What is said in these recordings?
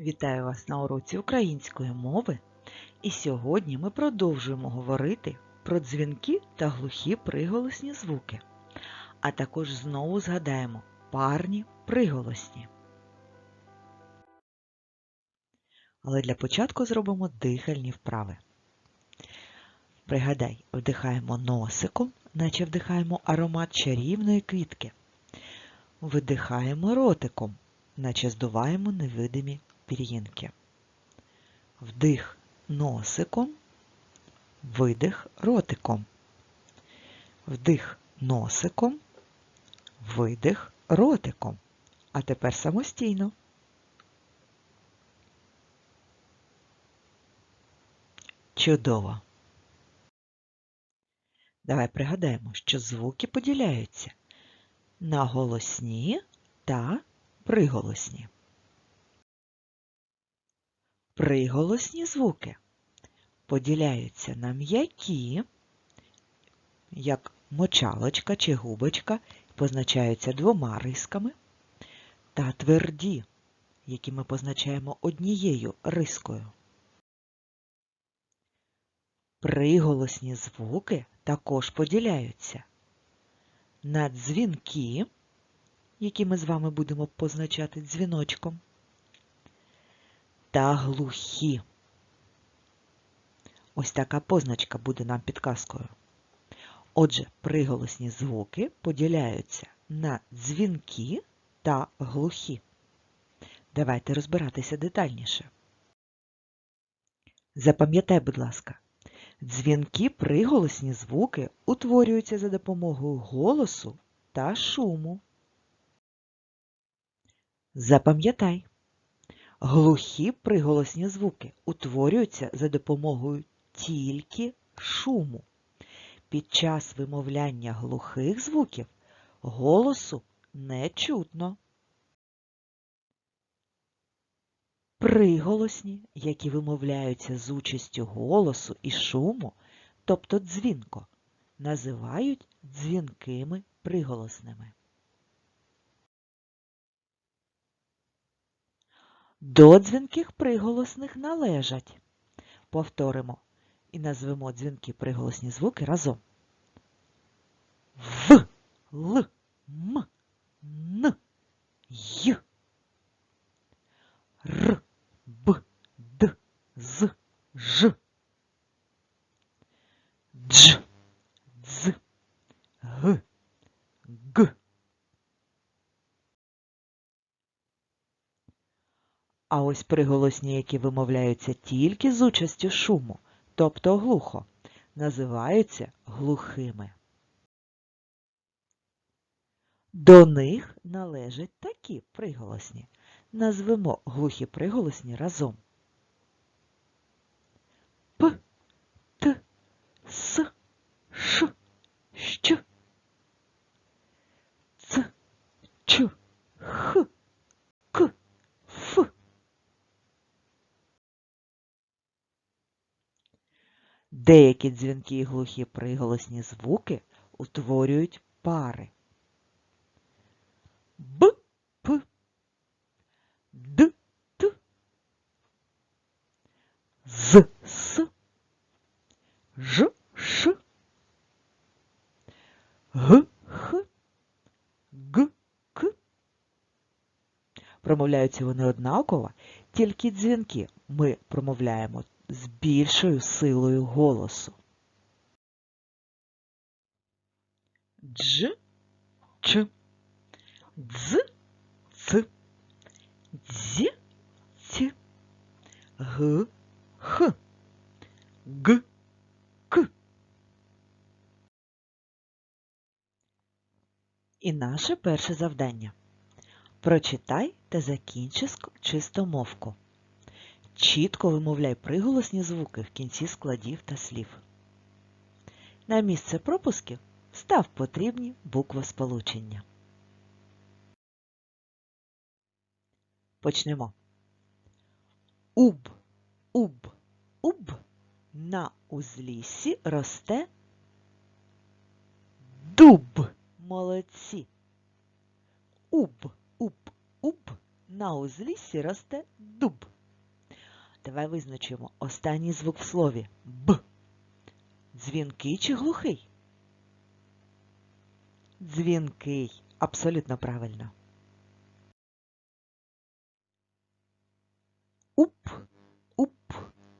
Вітаю вас на уроці української мови. І сьогодні ми продовжуємо говорити про дзвінки та глухі приголосні звуки. А також знову згадаємо парні приголосні. Але для початку зробимо дихальні вправи. Пригадай, вдихаємо носиком, наче вдихаємо аромат чарівної квітки. Видихаємо ротиком, наче здуваємо невидимі пір'їнки. Вдих носиком, видих ротиком. Вдих носиком, видих ротиком. А тепер самостійно. Чудово. Давай пригадаємо, що звуки поділяються на голосні та приголосні. Приголосні звуки поділяються на м'які, як мочалочка чи губочка, позначаються двома рисками, та тверді, які ми позначаємо однією рискою. Приголосні звуки також поділяються на дзвінки, які ми з вами будемо позначати дзвіночком, та глухі. Ось така позначка буде нам підказкою. Отже, приголосні звуки поділяються на дзвінки та глухі. Давайте розбиратися детальніше. Запам'ятай, будь ласка, дзвінки приголосні звуки утворюються за допомогою голосу та шуму. Запам'ятай, глухі приголосні звуки утворюються за допомогою тільки шуму. Під час вимовляння глухих звуків голосу не чутно. Приголосні, які вимовляються з участю голосу і шуму, тобто дзвінко, називають дзвінкими приголосними. До дзвінких приголосних належать. Повторимо і назвемо дзвінки приголосні звуки разом. В, Л, М, Н, Й, Р, Б, Д, З, Ж, Дж, Дз, Г, Г. А ось приголосні, які вимовляються тільки з участю шуму, тобто глухо, називаються глухими. До них належать такі приголосні. Назвемо глухі приголосні разом. П, Т, С, Ш, Щ, Ц, Ч, Х, К, Ф. Деякі дзвінки і глухі приголосні звуки утворюють пари. Б, П, Д, Т, З, С, Ж, Ш, Г, Х, Г, К. Промовляються вони однаково, тільки дзвінки ми промовляємо з більшою силою голосу. Дж, Ч, Дз, Ц, Дз, Ц, Г, Х, Г, К. І наше перше завдання. Прочитай та закінчи чистомовку. Чітко вимовляй приголосні звуки в кінці складів та слів. На місце пропусків став потрібні буквосполучення. Почнемо. Уб, уб, уб. На узліссі росте дуб. Молодці. Уб, уб, уб. На узліссі росте дуб. Давай визначимо останній звук в слові Б. Дзвінкий чи глухий? Дзвінкий. Абсолютно правильно. Уп, уп,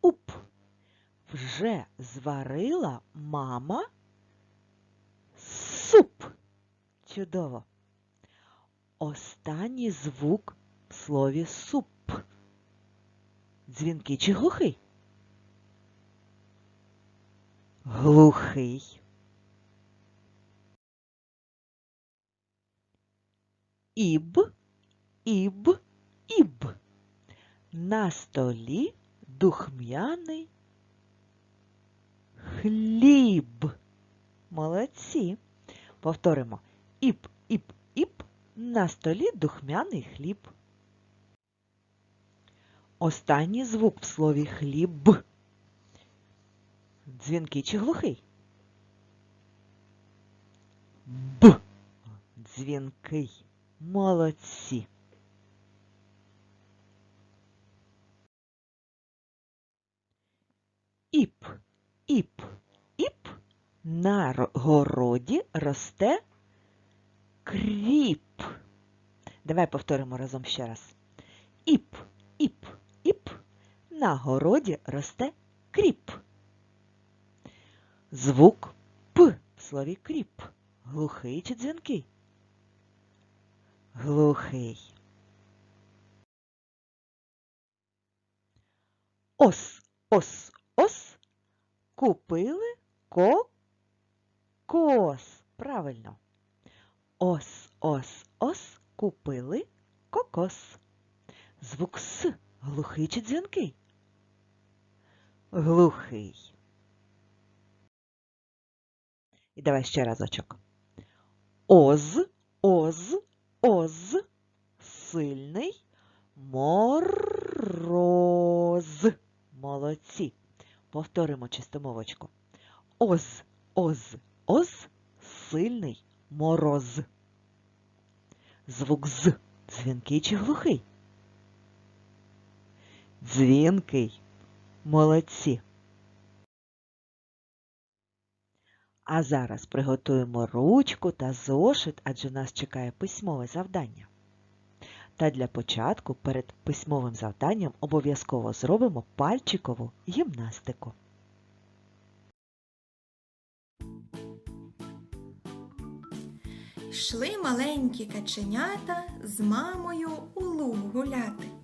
уп. Вже зварила мама суп. Чудово. Останній звук в слові суп. Дзвінкий чи глухий? Глухий. Іб, іб, іб. На столі духмяний хліб. Молодці. Повторимо. Іп, іп, іп. На столі духмяний хліб. Останній звук в слові хліб. Дзвінкий чи глухий? Б. Дзвінкий. Молодці. Іп, іп, іп. На городі росте кріп. Давай повторимо разом ще раз. Іп, іп. На городі росте кріп. Звук П в слові кріп. Глухий чи дзвінкий? Глухий. Ос, ос, ос. Купили кокос. Правильно. Ос, ос, ос. Купили кокос. Звук С. Глухий чи дзвінкий? Глухий. І давай ще разочок. Оз, оз, оз, сильний мороз. Молодці. Повторимо чистомовочку. Оз, оз, оз, сильний мороз. Звук з. Дзвінкий чи глухий? Дзвінкий. Молодці. А зараз приготуємо ручку та зошит, адже нас чекає письмове завдання. Та для початку перед письмовим завданням обов'язково зробимо пальчикову гімнастику. Йшли маленькі каченята з мамою у луг гуляти.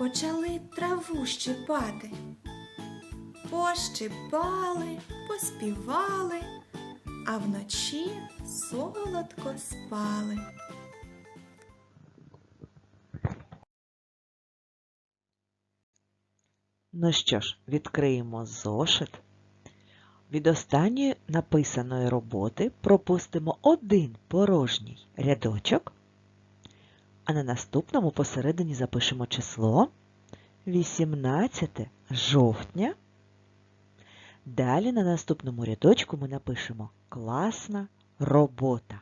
почали траву щипати. Пощипали, поспівали, а вночі солодко спали. Ну що ж, відкриємо зошит. Від останньої написаної роботи пропустимо один порожній рядочок, а на наступному посередині запишемо число 18 жовтня. Далі на наступному рядочку ми напишемо класна робота.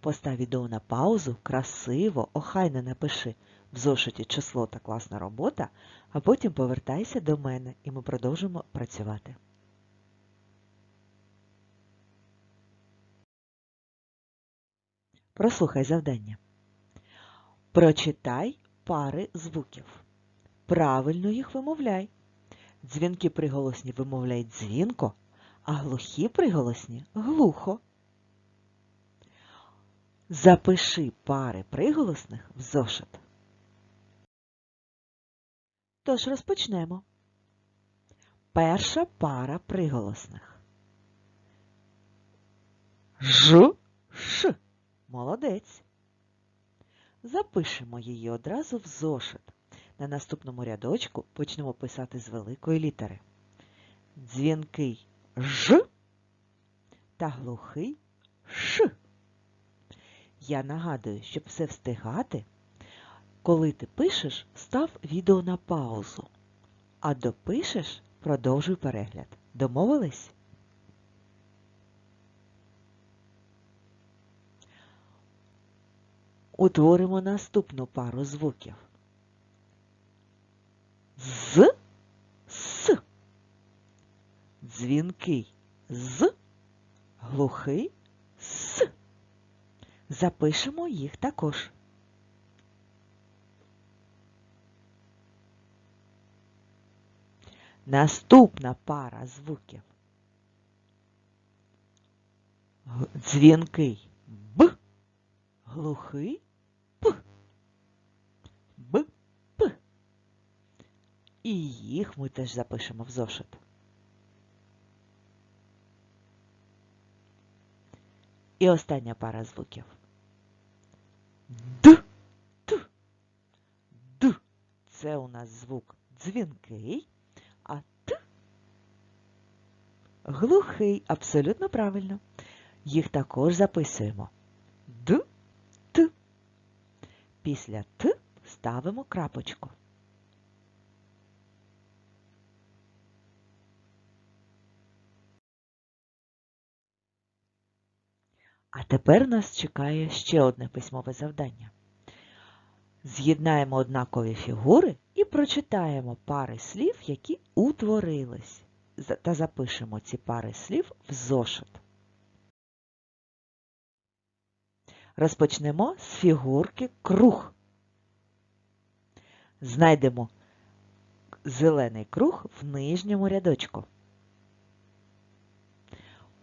Постав відео на паузу, красиво, охайно напиши в зошиті число та класна робота, а потім повертайся до мене і ми продовжимо працювати. Прослухай завдання. Прочитай пари звуків. Правильно їх вимовляй. Дзвінки приголосні вимовляй дзвінко, а глухі приголосні глухо. Запиши пари приголосних в зошит. Тож розпочнемо. Перша пара приголосних. Ж, Ш. Молодець. Запишемо її одразу в зошит. На наступному рядочку почнемо писати з великої літери. Дзвінкий Ж та глухий Ш. Я нагадую, щоб все встигати, коли ти пишеш, став відео на паузу, а допишеш, продовжуй перегляд. Домовились? Утворимо наступну пару звуків. З, С. Дзвінкий з, глухий С. Запишемо їх також. Наступна пара звуків. Дзвінкий Б, глухий П. Б, П. І їх ми теж запишемо в зошит. І остання пара звуків. Д, Т. Д. Це у нас звук дзвінкий, а Т глухий. Абсолютно правильно. Їх також записуємо. Д, Т. Після Т ставимо крапочку. Тепер нас чекає ще одне письмове завдання. З'єднаємо однакові фігури і прочитаємо пари слів, які утворились, та запишемо ці пари слів в зошит. Розпочнемо з фігурки круг. Знайдемо зелений круг в нижньому рядочку.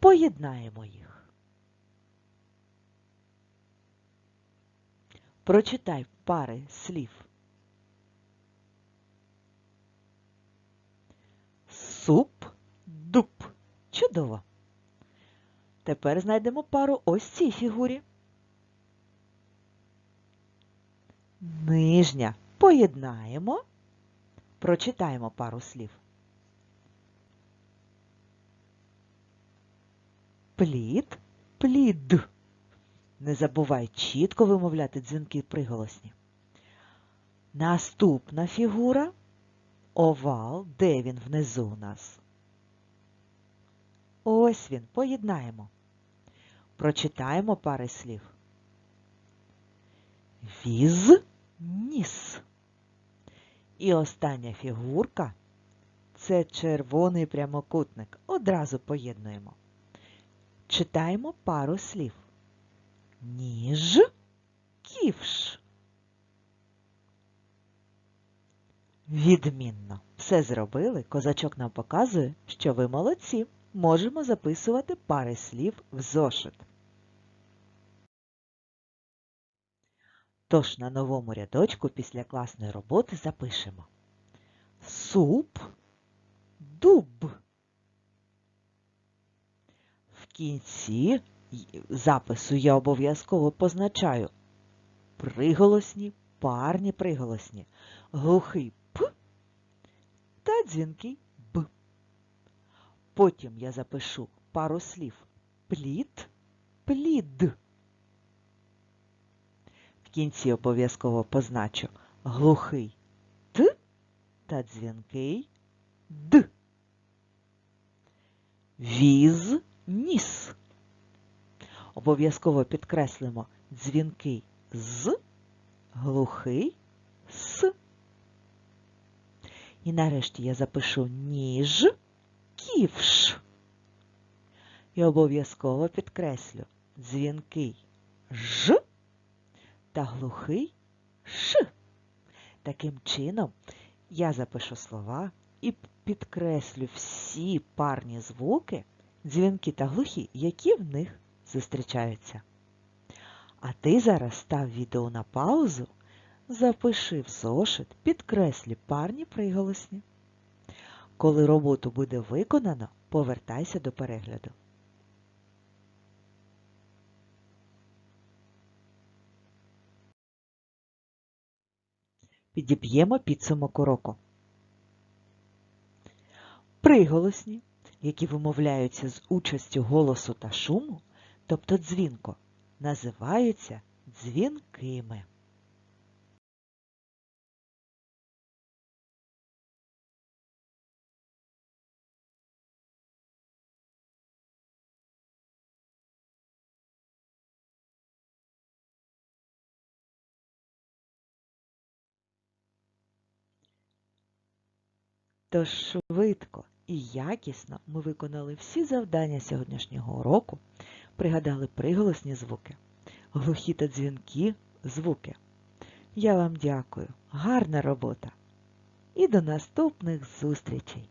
Поєднаємо їх. Прочитай пари слів. Суп, дуб. Чудово. Тепер знайдемо пару ось цій фігурі. Нижня. Поєднаємо. Прочитаємо пару слів. Плід, плід. Не забувай чітко вимовляти дзвінки приголосні. Наступна фігура овал, де він внизу у нас. Ось він, поєднаємо. Прочитаємо пари слів. Віз, ніс. І остання фігурка це червоний прямокутник. Одразу поєднуємо. Читаємо пару слів. Ніж, ківш. Відмінно. Все зробили. Козачок нам показує, що ви молодці. Можемо записувати пари слів в зошит. Тож на новому рядочку після класної роботи запишемо суп, дуб. В кінці запису я обов'язково позначаю приголосні, парні приголосні, глухий П та дзвінкий Б. Потім я запишу пару слів плід, плід. В кінці обов'язково позначу глухий Т та дзвінкий Д. Віз, ніс. Обов'язково підкреслимо дзвінкий з, глухий с. І нарешті я запишу ніж, ківш. І обов'язково підкреслю дзвінкий ж та глухий ш. Таким чином я запишу слова і підкреслю всі парні звуки, дзвінки та глухі, які в них зустрічаються. А ти зараз став відео на паузу, запиши в зошит, підкреслі парні приголосні. Коли роботу буде виконано, повертайся до перегляду. Підіб'ємо підсумок уроку. Приголосні, які вимовляються з участю голосу та шуму, тобто дзвінко, називаються дзвінкими. Тож швидко і якісно ми виконали всі завдання сьогоднішнього уроку, пригадали приголосні звуки, глухі та дзвінки звуки. Я вам дякую. Гарна робота! І до наступних зустрічей!